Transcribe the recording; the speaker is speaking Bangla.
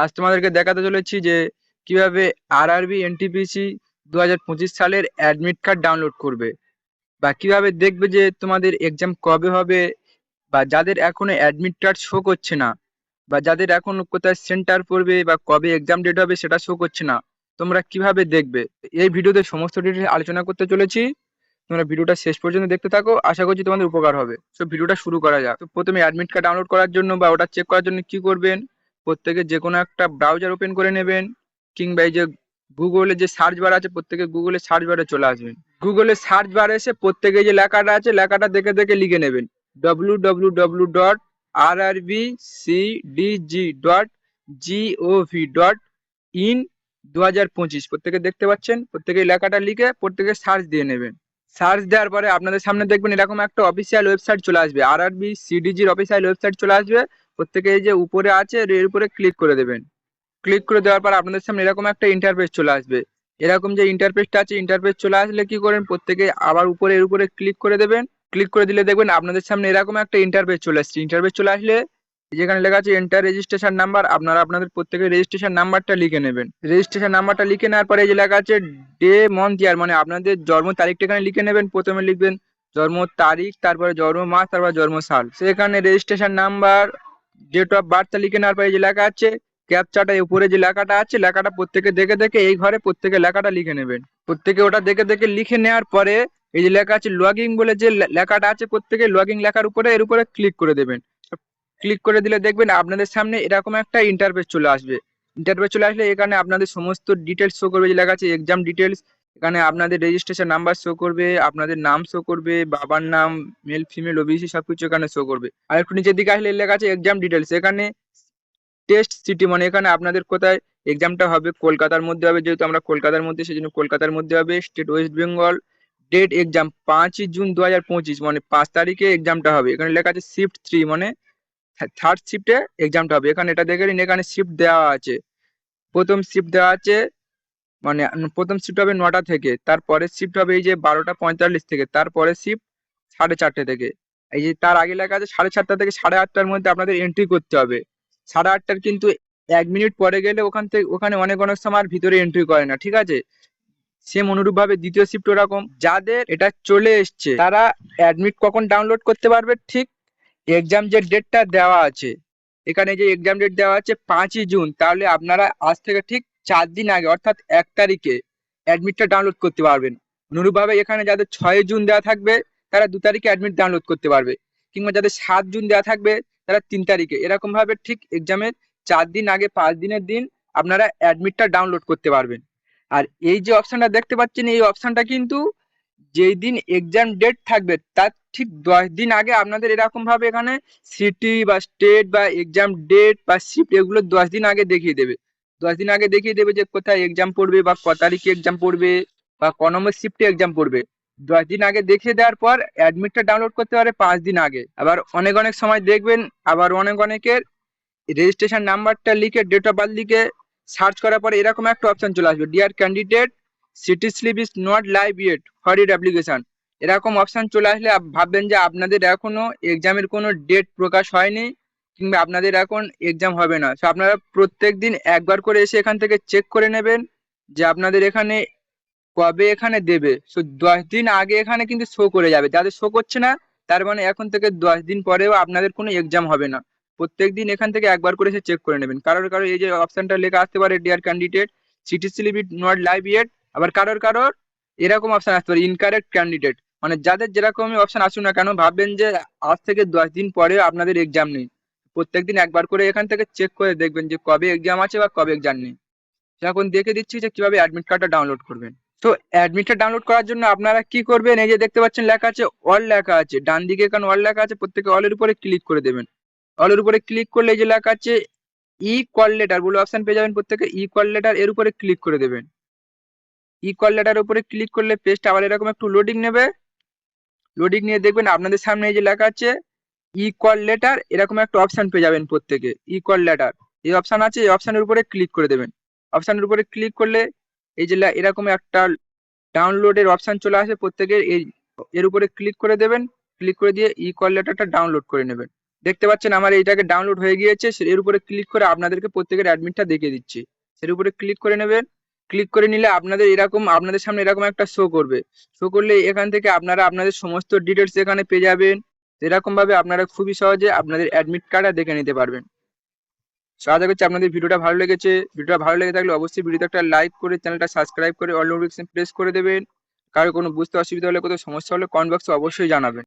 আজ তোমাদেরকে দেখাতে চলেছি যে কীভাবে আরআরবি এনটিপিসি দু হাজার পঁচিশ সালের অ্যাডমিট কার্ড ডাউনলোড করবে বা কীভাবে দেখবে যে তোমাদের এক্সাম কবে হবে বা যাদের এখনও অ্যাডমিট কার্ড শো করছে না বা যাদের এখন কোথায় সেন্টার পড়বে বা কবে এক্সাম ডেট হবে সেটা শো করছে না, তোমরা কীভাবে দেখবে? এই ভিডিওতে সমস্ত ডিটেলস আলোচনা করতে চলেছি। তোমরা ভিডিওটা শেষ পর্যন্ত দেখতে থাকো, আশা করছি তোমাদের উপকার হবে। তো ভিডিওটা শুরু করা যাক। তো প্রথমে অ্যাডমিট কার্ড ডাউনলোড করার জন্য বা ওটা চেক করার জন্য কি করবেন? প্রত্যেকে যে কোনো একটা ব্রাউজার ওপেন করে নেবেন, কিংবা এই যে গুগলে যে সার্চ বার আছে, প্রত্যেকে গুগলে সার্চ বারে চলে আসবেন। গুগলে সার্চ বার এসে প্রত্যেকে যে লেখাটা আছে, লেখাটা দেখে দেখে লিখে নেবেন। W W W dot R R B C D G dot gov dot in দু হাজার পঁচিশ। প্রত্যেকে দেখতে পাচ্ছেন? প্রত্যেকে লেখাটা লিখে প্রত্যেকে সার্চ দিয়ে নেবেন। সার্চ দেওয়ার পরে আপনাদের সামনে দেখবেন এরকম একটা অফিসিয়াল ওয়েবসাইট চলে আসবে। আর আর বি সিডিজির অফিসিয়াল ওয়েবসাইট চলে আসবে। প্রত্যেকে এই যে উপরে আছে, এর উপরে ক্লিক করে দেবেন। ক্লিক করে দেওয়ার পর আপনাদের সামনে এরকম একটা ইন্টারফেস চলে আসবে। এরকম যে ইন্টারফেসটা আছে ইন্টারফেস চলে আসলে কি করেন? প্রত্যেকে আবার উপরে, এর উপরে ক্লিক করে দেবেন। ক্লিক করে দিলে দেখবেন আপনাদের সামনে এরকম একটা ইন্টারফেস চলে আসছে। ইন্টারফেস চলে আসলে যেখানে লেখা আছে এন্টার রেজিস্ট্রেশন নাম্বার আপনারা আপনাদের প্রত্যেকের রেজিস্ট্রেশন নাম্বারটা লিখে নেবেন। রেজিস্ট্রেশন নাম্বারটা লিখে নেওয়ার পরে এই যে লেখা আছে ডে মন্থ ইয়ার মানে আপনাদের জন্ম তারিখটা এখানে লিখে নেবেন। প্রথমে লিখবেন জন্ম তারিখ, তারপরে জন্ম মাস, তারপর জন্ম সাল। সেখানে রেজিস্ট্রেশন নাম্বার ডেট অফ বার্থটা লিখে নেওয়ার পরে এই যে লেখা আছে ক্যাপচাটা উপরে যে লেখাটা আছে, লেখাটা প্রত্যেকে দেখে দেখে এই ঘরে প্রত্যেকে লেখাটা লিখে নেবেন। প্রত্যেকে ওটা দেখে দেখে লিখে নেওয়ার পরে এই যে লেখা আছে লগইন বলে যে লেখাটা আছে প্রত্যেকে লগইন লেখার উপরে, এর উপরে ক্লিক করে দেবেন। ক্লিক করে দিলে দেখবেন আপনাদের সামনে এরকম একটা ইন্টারফেস চলে আসবে। ইন্টারফেস চলে আসলে এখানে আপনাদের সমস্ত ডিটেলস শো করবে যে লেখা আছে এক্সাম ডিটেলস এখানে আপনাদের রেজিস্ট্রেশন নাম্বার শো করবে, আপনাদের নাম শো করবে, বাবার নাম মেল ফিমেল ওবিসি সবকিছু এখানে শো করবে। আর একটু নিচের দিকে আসলে লেখা আছে এক্সাম ডিটেলস এখানে টেস্ট সিটি মানে এখানে আপনাদের কোথায় এক্সামটা হবে, কলকাতার মধ্যে হবে, যেহেতু আমরা কলকাতার মধ্যে সেই জন্য কলকাতার মধ্যে হবে state west Bengal date exam পাঁচই জুন দু হাজার পঁচিশ মানে পাঁচ তারিখে এক্সামটা হবে। এখানে লেখা আছে শিফট থ্রি মানে থার্ড শিফটে এক্সামটা হবে। এখানে এটা দেখে নিন, এখানে শিফট দেওয়া আছে। প্রথম শিফট দেওয়া আছে মানে প্রথম শিফট হবে নটা থেকে, তারপরে শিফট হবে এই যে বারোটা পঁয়তাল্লিশ থেকে, তারপরে শিফট সাড়ে চারটে থেকে। এই যে তার আগে লেখা আছে সাড়ে চারটা থেকে সাড়ে আটটার মধ্যে আপনাদের এন্ট্রি করতে হবে। সাড়ে আটটার কিন্তু এক মিনিট পরে গেলে ওখান থেকে, ওখানে অনেক অনেক সময় আর ভিতরে এন্ট্রি করে না, ঠিক আছে? সেম অনুরূপ ভাবে দ্বিতীয় শিফট ওরকম। যাদের এটা চলে এসছে, তারা অ্যাডমিট কখন ডাউনলোড করতে পারবে? ঠিক এক্সাম যে ডেটটা দেওয়া আছে। এখানে যে এক্সাম ডেট দেওয়া আছে পাঁচই জুন, তাহলে আপনারা আজ থেকে ঠিক চার দিন আগে, অর্থাৎ এক তারিখে অ্যাডমিটটা ডাউনলোড করতে পারবেন। অনুরূপভাবে এখানে যাদের ছয় জুন দেওয়া থাকবে, তারা দু তারিখে অ্যাডমিট ডাউনলোড করতে পারবে। কিংবা যাদের সাত জুন দেওয়া থাকবে, তারা তিন তারিখে। এরকমভাবে ঠিক এক্সামের চার দিন আগে, পাঁচ দিনের দিন আপনারা অ্যাডমিটটা ডাউনলোড করতে পারবেন। আর এই যে অপশানটা দেখতে পাচ্ছেন, এই অপশানটা কিন্তু যেই দিন এক্সাম ডেট থাকবে, তার ঠিক দশ দিন আগে আপনাদের এরকম ভাবে এখানে সিটি বা স্টেট বা এক্সাম ডেট বা শিফট এগুলো দশ দিন আগে দেখিয়ে দেবে। দশ দিন আগে দেখিয়ে দেবে যে কোথায় এক্সাম পড়বে বা ক তারিখে এক্সাম পড়বে বা ক নম্বর শিফটে এক্সাম পড়বে। দশ দিন আগে দেখিয়ে দেওয়ার পর অ্যাডমিটটা ডাউনলোড করতে পারে পাঁচ দিন আগে। আবার অনেক অনেক সময় দেখবেন, আবার অনেক অনেকের রেজিস্ট্রেশন নাম্বারটা লিখে ডেট অফ বার্থ লিখে সার্চ করার পরে এরকম একটা অপশন চলে আসবে। Dear candidate city slip is not live yet for it application এরকম অপশান চলে আসলে ভাববেন যে আপনাদের এখনও এক্সামের কোনো ডেট প্রকাশ হয়নি, কিংবা আপনাদের এখন এক্সাম হবে না। সো আপনারা প্রত্যেক দিন একবার করে এসে এখান থেকে চেক করে নেবেন যে আপনাদের এখানে কবে এখানে দেবে। সো দশ দিন আগে এখানে কিন্তু শো করে যাবে। যাদের শো করছে না, তার মানে এখন থেকে দশ দিন পরেও আপনাদের কোনো এক্সাম হবে না। প্রত্যেক দিন এখান থেকে একবার করে এসে চেক করে নেবেন। কারোর কারও এই যে অপশানটা লেখা আসতে পারে dear candidate city slip it not live yet আবার কারোর কারোর এরকম অপশন আসতে পারে ইনকারেক্ট ক্যান্ডিডেট মানে যাদের যেরকমই অপশন আসুক না কেন, ভাববেন যে আজ থেকে দশ দিন পরে আপনাদের এক্সাম নেই। প্রত্যেক দিন একবার করে এখান থেকে চেক করে দেখবেন যে কবে এক্সাম আছে বা কবে এক্সাম নেই। এখন দেখে দিচ্ছি যে কীভাবে অ্যাডমিট কার্ডটা ডাউনলোড করবেন। তো অ্যাডমিটটা ডাউনলোড করার জন্য আপনারা কি করবেন? এই যে দেখতে পাচ্ছেন লেখা আছে অল লেখা আছে। ডান দিকে এখানে অল লেখা আছে, প্রত্যেকে অলের উপরে ক্লিক করে দেবেন। অলের উপরে ক্লিক করলে এই যে লেখা আছে ই কল লেটার বলে অপশন পেয়ে যাবেন প্রত্যেকে ই কল লেটার এর উপরে ক্লিক করে দেবেন। ই কল লেটার উপরে ক্লিক করলে পেজটা আবার এরকম একটু লোডিং নেবে। লোডিং নিয়ে দেখবেন আপনাদের সামনে এই যে লেখা আছে ই কল লেটার এরকম একটা অপশন পেয়ে যাবেন প্রত্যেকে ই কল লেটার এই অপশন আছে, এই অপশনের উপরে ক্লিক করে দেবেন। অপশনের উপরে ক্লিক করলে এই যে এরকম একটা ডাউনলোডের অপশান চলে আসে প্রত্যেকের এই এর উপরে ক্লিক করে দেবেন। ক্লিক করে দিয়ে ই কল লেটারটা ডাউনলোড করে নেবেন। দেখতে পাচ্ছেন আমার এইটাকে ডাউনলোড হয়ে গিয়েছে এর উপরে ক্লিক করে আপনাদেরকে প্রত্যেকের অ্যাডমিটটা দেখিয়ে দিচ্ছি। এর উপরে ক্লিক করে নেবেন। ক্লিক করে নিলে আপনাদের এরকম, আপনাদের সামনে এরকম একটা শো করবে। শো করলে এখান থেকে আপনারা আপনাদের সমস্ত ডিটেলস এখানে পেয়ে যাবেন। এরকম ভাবে আপনারা খুবই সহজে আপনাদের অ্যাডমিট কার্ডটা দেখে নিতে পারবেন। সো আশা করছি আপনাদের ভিডিওটা ভালো লেগেছে। ভিডিওটা ভালো লেগে থাকলে অবশ্যই ভিডিওতে একটা লাইক করে চ্যানেলটা সাবস্ক্রাইব করে অল নোটিফিকেশন প্রেস করে দেবেন। কারও কোনো বুঝতে অসুবিধা হলে কোথাও সমস্যা হলে কমেন্ট বক্সে অবশ্যই জানাবেন।